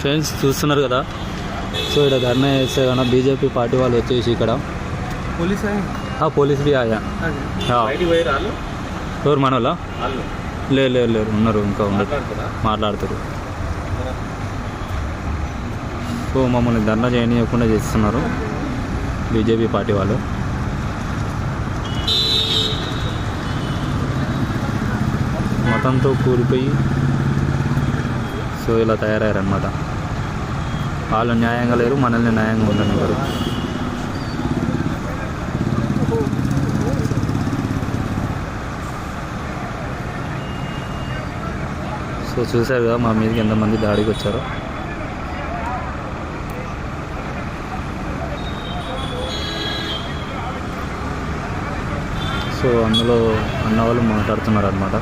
Friends చూస్తున్నారు కదా. So ఇక్కడ ధర్నా చేస్తే కదా బీజేపీ పార్టీ వాళ్ళు వచ్చేసి ఇక్కడ. పోలీస్ పోలీస్ బి ఆయా. ఎవరు మన వాళ్ళ? లేరు లేదు లేరు ఉన్నారు ఇంకా ఉన్నారు. మాట్లాడతారు? సో మమ్మల్ని ధర్నా చేయనియకుండా చేస్తున్నారు బీజేపీ పార్టీ వాళ్ళు. మతంతో కూలిపోయి సో ఇలా తయారయ్యారనమాట వాళ్ళు న్యాయంగా లేరు మనల్ని న్యాయంగా ఉండనివ్వరు. సో చూశారు కదా మా మీదకి ఎంతమంది దాడికి వచ్చారో. సో అందులో అన్న వాళ్ళు మాట్లాడుతున్నారు అనమాట